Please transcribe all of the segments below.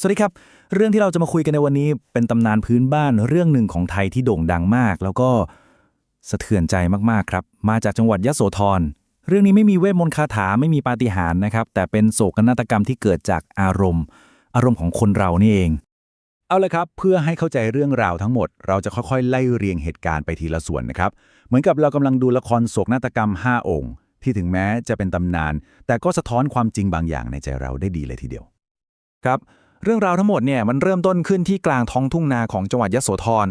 สวัสดีครับ เรื่องที่เราจะมาคุยกันในวันนี้ เป็นตำนานพื้นบ้านเรื่องหนึ่งของไทยที่โด่งดังมาก แล้วก็สะเทือนใจมากๆครับ มาจากจังหวัดยะโสธร เรื่องนี้ไม่มีเวทมนต์คาถาไม่มีปาฏิหาริย์นะครับ แต่เป็นโศกนาฏกรรมที่เกิดจากอารมณ์ อารมณ์ของคนเรานี่เอง เอาละครับ เพื่อให้เข้าใจเรื่องราวทั้งหมด เราจะค่อยๆ ไล่เรียงเหตุการณ์ไปทีละส่วนนะครับ เหมือนกับเรากำลังดูละครโศกนาฏกรรม 5 องค์ ที่ถึงแม้จะเป็นตำนาน แต่ก็สะท้อนความจริงบางอย่างในใจเราได้ดีเลยทีเดียว ครับ เรื่องราวทั้งหมดเนี่ยมันเริ่มต้นขึ้นที่กลางท้องทุ่งนาของจังหวัดยโสธร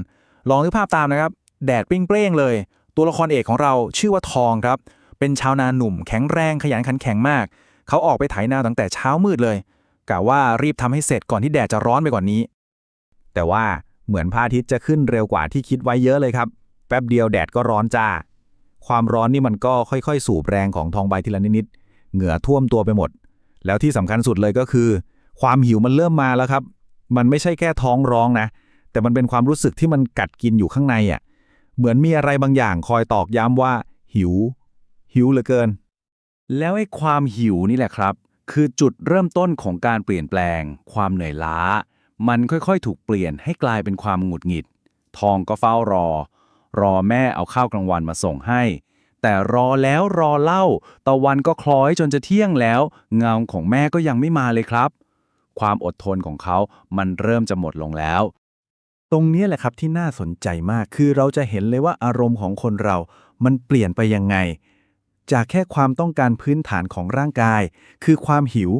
ลองนึกภาพตามนะครับ แดดปิ้งเปร่งเลย ตัวละครเอกของเราชื่อว่าทองครับ เป็นชาวนาหนุ่มแข็งแรงขยันขันแข็งมาก เขาออกไปไถนาตั้งแต่เช้ามืดเลยกะว่ารีบทำให้เสร็จก่อนที่แดดจะร้อนไปกว่านนี้ แต่ว่าเหมือนพระอาทิตย์จะขึ้นเร็วกว่าที่คิดไว้เยอะเลยครับ แป๊บเดียวแดดก็ร้อนจ้า ความร้อนนี่มันก็ค่อยๆ สูบแรงของทองใบทีละนิดๆ เหงื่อท่วมตัวไปหมด แล้วที่สำคัญสุดเลยก็คือ ความหิวมันเริ่มมาแล้วครับ มันไม่ใช่แค่ท้องร้องนะ แต่มันเป็นความรู้สึกที่มันกัดกินอยู่ข้างในอะ เหมือนมีอะไรบางอย่างคอยตอกย้ำว่า หิว หิวเหลือเกิน แล้วไอ้ความหิวนี่แหละครับ คือจุดเริ่มต้นของการเปลี่ยนแปลง ความเหนื่อยล้า มันค่อยๆ ถูกเปลี่ยนให้กลายเป็นความหงุดหงิด ทองก็เฝ้ารอ รอแม่เอาข้าวกลางวันมาส่งให้แต่รอแล้วรอเล่า ตะวันก็คล้อยจนจะเที่ยงแล้ว เงาของแม่ก็ยังไม่มาเลยครับ ความอดทนของเขา มันเริ่มจะหมดลงแล้ว ตรงนี้แหละครับที่น่าสนใจมาก คือเราจะเห็นเลยว่าอารมณ์ของคนเรา มันเปลี่ยนไปยังไง จากแค่ความต้องการพื้นฐานของร่างกาย คือความหิว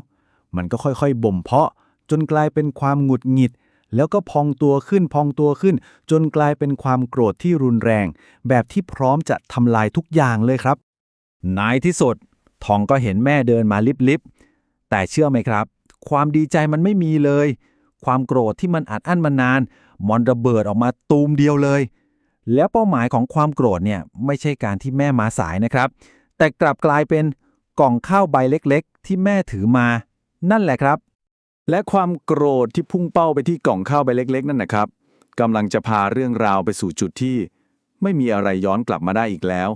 มันก็ค่อยๆบ่มเพาะ จนกลายเป็นความหงุดหงิด แล้วก็พองตัวขึ้นพองตัวขึ้น จนกลายเป็นความโกรธที่รุนแรง แบบที่พร้อมจะทำลายทุกอย่างเลยครับนายที่สุดทองก็เห็นแม่เดินมาลิบๆแต่เชื่อไหมครับ ความดีใจมันไม่มีเลย ความโกรธที่มันอัดอั้นมานาน มันระเบิดออกมาตูมเดียวเลย แล้วเป้าหมายของความโกรธเนี่ยไม่ใช่การที่แม่มาสายนะครับ แต่กลับกลายเป็นกล่องข้าวใบเล็กๆ ที่แม่ถือมา นั่นแหละครับ และความโกรธที่พุ่งเป้าไปที่กล่องข้าวใบเล็ก ๆ นั่นนะครับกำลังจะพาเรื่องราวไปสู่จุดที่ ไม่มีอะไรย้อนกลับมาได้อีกแล้ว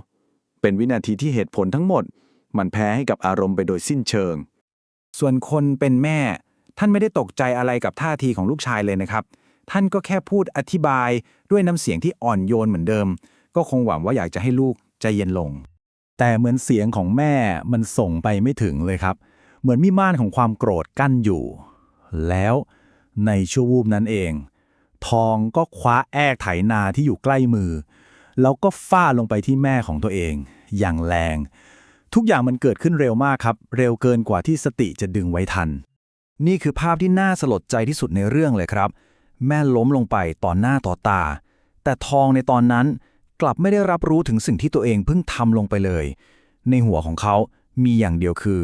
เป็นวินาทีที่เหตุผลทั้งหมด มันแพ้ให้กับอารมณ์ไปโดยสิ้นเชิง ส่วนคนเป็นแม่ ท่านไม่ได้ตกใจอะไรกับท่าทีของลูกชายเลยนะครับ ท่านก็แค่พูดอธิบายด้วยน้ำเสียงที่อ่อนโยนเหมือนเดิม ก็คงหวังว่าอยากจะให้ลูกใจเย็นลง แต่เหมือนเสียงของแม่มันส่งไปไม่ถึงเลยครับ เหมือนมีม่านของความโกรธกั้นอยู่ แล้วในชั่ววูบนั้นเอง ทองก็คว้าแอกไถนาที่อยู่ใกล้มือ แล้วก็ฟาดลงไปที่แม่ของตัวเอง อย่างแรง ทุกอย่างมันเกิดขึ้นเร็วมากครับ เร็วเกินกว่าที่สติจะดึงไว้ทัน นี่คือภาพที่น่าสลดใจที่สุดในเรื่องเลยครับ แม่ล้มลงไปต่อหน้าต่อตา แต่ทองในตอนนั้นกลับไม่ได้รับรู้ถึงสิ่งที่ตัวเองเพิ่งทำลงไปเลย ในหัวของเขา มีอย่างเดียวคือ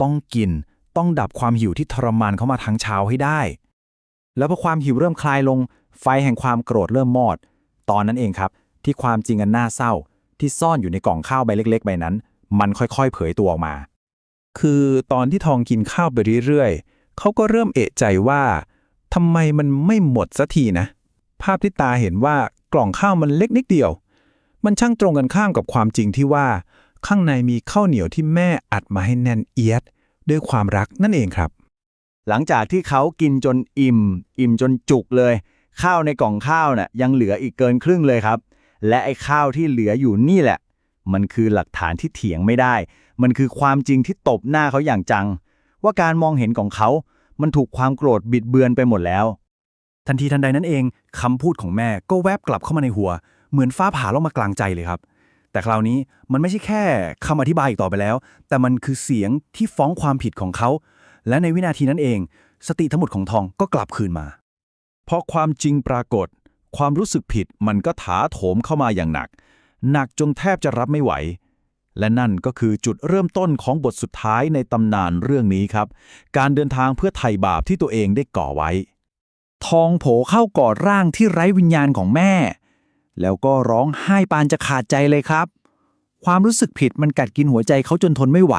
ต้องกิน ต้องดับความหิวที่ทรมานเขามาทั้งเช้าให้ได้ แล้วพอความหิวเริ่มคลายลง ไฟแห่งความโกรธเริ่มมอด ตอนนั้นเองครับ ที่ความจริงอันน่าเศร้า ที่ซ่อนอยู่ในกล่องข้าวใบเล็ก ๆ ใบนั้น มันค่อยๆ เผยตัวออกมา คือตอนที่ทองกินข้าวไปเรื่อยๆเขาก็เริ่มเอะใจว่าทำไมมันไม่หมดสักทีนะ ภาพที่ตาเห็นว่ากล่องข้าวมันเล็กนิดเดียว มันช่างตรงกันข้ามกับความจริงที่ว่า ข้างในมีข้าวเหนียวที่แม่อัดมาให้แน่นเอียด ด้วยความรักนั่นเองครับ หลังจากที่เขากินจนอิ่ม อิ่มจนจุกเลย ข้าวในกล่องข้าวน่ะยังเหลืออีกเกินครึ่งเลยครับ และไอ้ข้าวที่เหลืออยู่นี่แหละ มันคือหลักฐานที่เถียงไม่ได้ มันคือความจริงที่ตบหน้าเขาอย่างจัง ว่าการมองเห็นของเขา มันถูกความโกรธบิดเบือนไปหมดแล้ว ทันทีทันใดนั้นเองคำพูดของแม่ก็แวบกลับเข้ามาในหัว เหมือนฟ้าผ่าลงมากลางใจเลยครับ แต่คราวนี้มันไม่ใช่แค่คำอธิบายอีกต่อไปแล้ว แต่มันคือเสียงที่ฟ้องความผิดของเขา และในวินาทีนั้นเอง สติทั้งหมดของทองก็กลับคืนมาพอความจริงปรากฏ ความรู้สึกผิดมันก็ถาโถมเข้ามาอย่างหนัก หนักจนแทบจะรับไม่ไหว และนั่นก็คือจุดเริ่มต้นของบทสุดท้ายในตำนานเรื่องนี้ครับ การเดินทางเพื่อไถ่บาปที่ตัวเองได้ก่อไว้ ทองโผเข้ากอดร่างที่ไร้วิญญาณของแม่ แล้วก็ร้องไห้ปานจะขาดใจเลยครับ ความรู้สึกผิดมันกัดกินหัวใจเขาจนทนไม่ไหว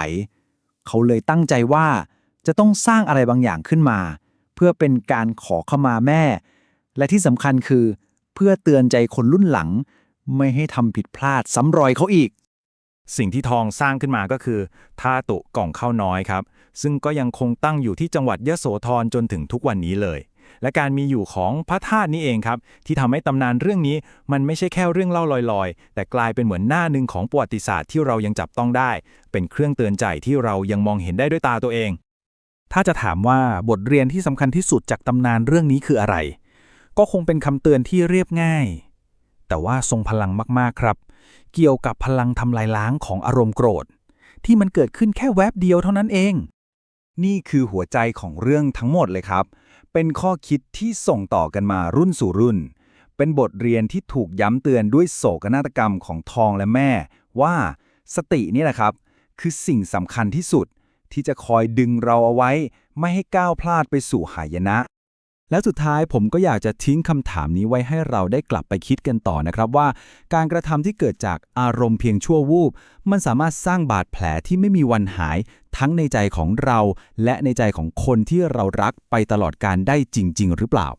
เขาเลยตั้งใจว่าจะต้องสร้างอะไรบางอย่างขึ้นมา เพื่อเป็นการขอขมาแม่ และที่สำคัญคือ เพื่อเตือนใจคนรุ่นหลัง ไม่ให้ทำผิดพลาดซ้ำรอยเขาอีก สิ่งที่ทองสร้างขึ้นมาก็คือท่าตุกล่องข้าวน้อยครับ ซึ่งก็ยังคงตั้งอยู่ที่จังหวัดยะโสธรจนถึงทุกวันนี้เลย และการมีอยู่ของพระธาตุนี้เองครับ ที่ทำให้ตำนานเรื่องนี้มันไม่ใช่แค่เรื่องเล่าลอยๆ แต่กลายเป็นเหมือนหน้าหนึ่งของประวัติศาสตร์ที่เรายังจับต้องได้ เป็นเครื่องเตือนใจที่เรายังมองเห็นได้ด้วยตาตัวเอง ถ้าจะถามว่าบทเรียนที่สำคัญที่สุดจากตำนานเรื่องนี้คืออะไร ก็คงเป็นคำเตือนที่เรียบง่าย แต่ว่าทรงพลังมากๆครับ เกี่ยวกับพลังทำลายล้างของอารมณ์โกรธ ที่มันเกิดขึ้นแค่แวบเดียวเท่านั้นเอง นี่คือหัวใจของเรื่องทั้งหมดเลยครับ เป็นข้อคิดที่ส่งต่อกันมารุ่นสู่รุ่น เป็นบทเรียนที่ถูกย้ำเตือนด้วยโศกนาฏกรรมของทองและแม่ ว่าสตินี่แหละครับ คือสิ่งสำคัญที่สุดที่จะคอยดึงเราเอาไว้ ไม่ให้ก้าวพลาดไปสู่หายนะ และสุดท้ายผมก็อยากจะทิ้งคำถามนี้ไว้ให้เราได้กลับไปคิดกันต่อนะครับว่า การกระทำที่เกิดจากอารมณ์เพียงชั่ววูบ มันสามารถสร้างบาดแผลที่ไม่มีวันหาย ทั้งในใจของเรา และในใจของคนที่เรารักไปตลอดการได้จริง ๆ หรือเปล่า